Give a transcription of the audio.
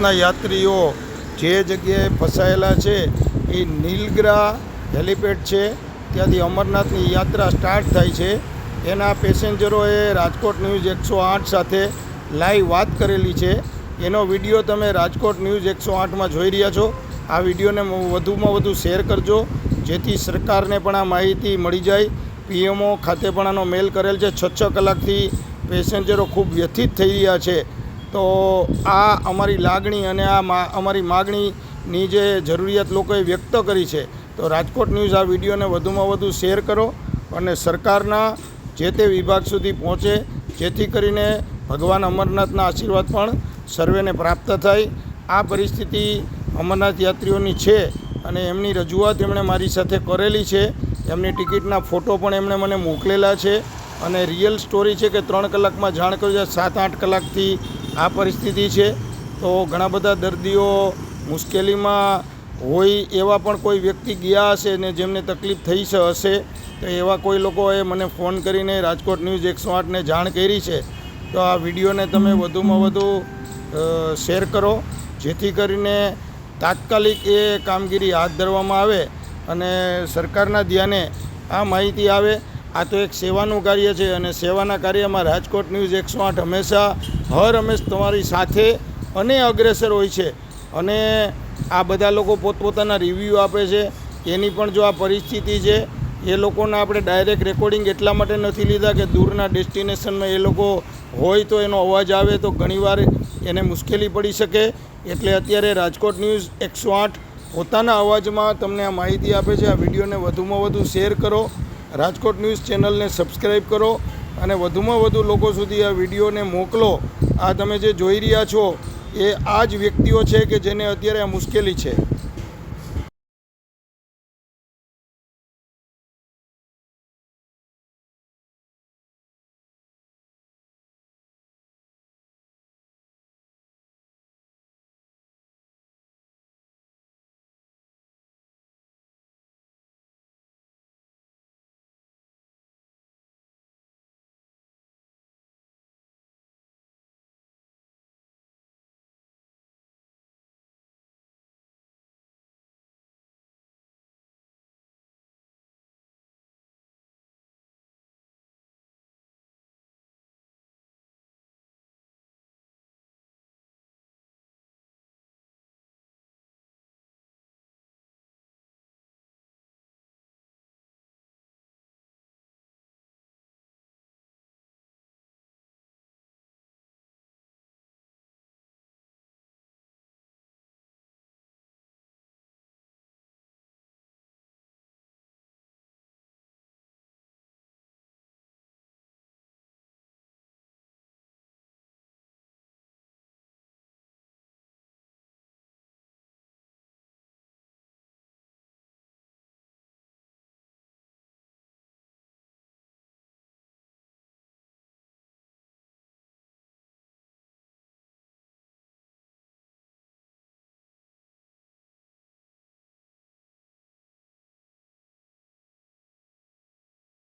અમરનાથના યાત્રીઓ જે જગ્યાએ ફસાયેલા છે એ નીલગ્રા હેલિપેડ છે. ત્યાંથી અમરનાથની યાત્રા સ્ટાર્ટ થાય છે. એના પેસેન્જરોએ રાજકોટ ન્યૂઝ એકસો આઠ સાથે લાઈવ વાત કરેલી છે. એનો વીડિયો તમે રાજકોટ ન્યૂઝ એકસો આઠમાં જોઈ રહ્યા છો. આ વિડીયોને વધુમાં વધુ શેર કરજો. જેથી સરકારને પણ આ માહિતી મળી જાય. પીએમઓ ખાતે પણ આનો મેલ કરેલ છે. છ છ કલાકથી પેસેન્જરો ખૂબ વ્યથિત થઈ રહ્યા છે. તો આ અમારી લાગણી અને આ અમારી માગણીની જે જરૂરિયાત લોકોએ વ્યક્ત કરી છે, તો રાજકોટ ન્યૂઝ આ વિડીયોને વધુમાં વધુ શેર કરો અને સરકારના જે તે વિભાગ સુધી પહોંચે, જેથી કરીને ભગવાન અમરનાથના આશીર્વાદ પણ સર્વેને પ્રાપ્ત થાય. આ પરિસ્થિતિ અમરનાથ યાત્રીઓની છે અને એમની રજૂઆત એમણે મારી સાથે કરેલી છે. એમની ટિકિટના ફોટો પણ એમણે મને મોકલેલા છે અને રિયલ સ્ટોરી છે કે ત્રણ કલાકમાં જાણ કર્યું છે સાત આઠ કલાકથી આ પરિસ્થિતિ છે, તો ઘણા બધા દર્દીઓ મુશ્કેલીમાં હોય એવા પણ કોઈ વ્યક્તિ ગયા હશે ને જેમને તકલીફ થઈ હશે, તો એવા કોઈ લોકોએ મને ફોન કરીને રાજકોટ ન્યૂઝ એકસો આઠને જાણ કરી છે. તો આ વિડીયોને તમે વધુમાં વધુ શેર કરો, જેથી કરીને તાત્કાલિક એ કામગીરી હાથ ધરવામાં આવે અને સરકારના ધ્યાને આ માહિતી આવે. આ તો એક સેવાનું કાર્ય છે અને સેવાના કાર્યમાં રાજકોટ ન્યૂઝ એકસો આઠ હંમેશા હર હંમેશ તમારી સાથે અને અગ્રેસર હોય છે. અને આ બધા લોકો પોતપોતાના રિવ્યૂ આપે છે. એની પણ જો આ પરિસ્થિતિ છે, એ લોકોને આપણે ડાયરેક્ટ રેકોર્ડિંગ એટલા માટે નથી લીધા કે દૂરના ડેસ્ટિનેશનમાં એ લોકો હોય તો એનો અવાજ આવે તો ઘણીવાર એને મુશ્કેલી પડી શકે. એટલે અત્યારે રાજકોટ ન્યૂઝ એકસો આઠ પોતાના અવાજમાં તમને આ માહિતી આપે છે. આ વિડીયોને વધુમાં વધુ શેર કરો. રાજકોટ ન્યૂઝ ચેનલને સબસ્ક્રાઈબ કરો. અને વધુમાં વધુ લોકો સુધી આ વિડીયોને મોકલો. આ તમે જે જોઈ રહ્યા છો, એ આ જ વ્યક્તિઓ છે કે જેને અત્યારે આ મુશ્કેલી છે.